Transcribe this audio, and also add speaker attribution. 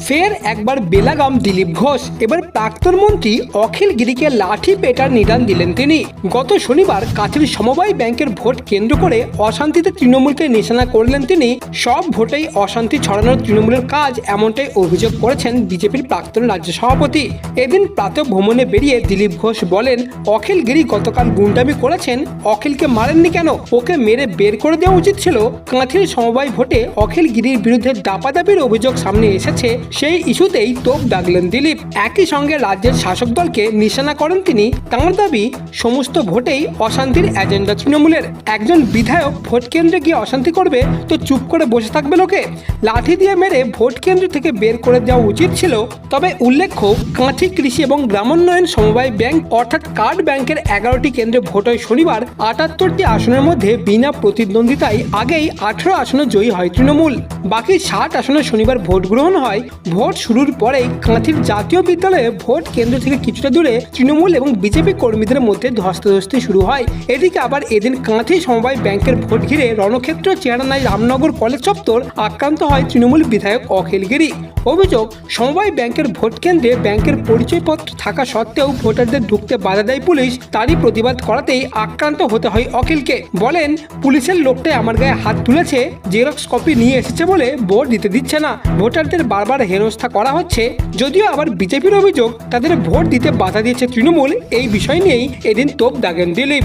Speaker 1: ফের একবার বেলাগাম দিলীপ ঘোষ। এবার প্রাক্তন মন্ত্রী অখিল গিরিকে লাঠি পেটার নিদান দিলেন তিনি। গত শনিবার কাছের সমবায় ব্যাংকের ভোট কেন্দ্র করে অশান্তিতে তৃণমূলকে নিশানা করলেন তিনি। সব ভোটেই অশান্তি ছড়ানোর তৃণমূলের কাজ এমনটাই অভিযোগ করেছেন বিজেপির প্রাক্তন রাজ্য সভাপতি। এদিন প্রাতঃ ভ্রমণে বেরিয়ে দিলীপ ঘোষ বলেন, অখিল গিরি গতকাল গুন্ডামি করেছেন, অখিলকে মারেননি কেন? ওকে মেরে বের করে দেওয়া উচিত ছিল। কাঁথির সমবায় ভোটে অখিল গিরির বিরুদ্ধে দাপাদাপির অভিযোগ সামনে এসেছে। সেই ইস্যুতেই তোপ দাগলেন দিলীপ। একই সঙ্গে রাজ্যের শাসক দলকে নিশানা করেন তিনি। তাঁর দাবি, সমস্ত ভোটেই অশান্তির এজেন্ডা তৃণমূলের। একজন বিধায়ক ভোট কেন্দ্রে গিয়ে অশান্তি করবে, তো চুপ করে বসে থাকবে লোকে? লাঠি দিয়ে মেরে ভোট কেন্দ্র থেকে বের করে দেওয়া উচিত ছিল। তবে উল্লেখ্য, কাঁথি কৃষি এবং গ্রামোন্নয়ন সমবায় ব্যাংক অর্থাৎ কার্ড ব্যাংকের এগারোটি কেন্দ্রে ভোট হয় শনিবার। আটাত্তরটি আসনের মধ্যে বিনা প্রতিদ্বন্দ্বিতায় আগেই আঠেরো আসনে জয়ী হয় তৃণমূল। বাকি ষাট আসনে শনিবার ভোট গ্রহণ হয় ভোট শুরুর পরেই কাঁথির জাতীয় বিদ্যালয়ে ভোট কেন্দ্র থেকে কিছুটা দূরে তৃণমূল এবং বিজেপি কর্মীদের মধ্যে ধস্তাধস্তি শুরু হয়। এদিকে আবার এদিন কাঁথি সমবায় ব্যাংকের ভোট ঘিরে রণক্ষেত্র চেহারানায় রামনগর কলেজ চত্বর আক্রান্ত হয় তৃণমূল বিধায়ক অখিল গিরি। অভিযোগ, সমবায় ব্যাংকের ভোট কেন্দ্রে ব্যাংকের পরিচয়পত্র থাকা সত্ত্বেও ভোটারদের ঢুকতে বাধা দেয় পুলিশ, তারই প্রতিবাদ করাতেই আক্রান্ত হতে হয় অখিলকে। বলেন, পুলিশের লোকটাই আমার গায়ে হাত তুলেছে, জেরক্স কপি নিয়ে এসেছে বলে ভোট দিতে দিচ্ছে না। ভোটারদের বারবার হেনস্থা করা হচ্ছে, যদিও আবার বিজেপির অভিযোগ তাদের ভোট দিতে বাধা দিয়েছে তৃণমূল, এই বিষয় নিয়েই এদিন তোপ দাগেন দিলীপ।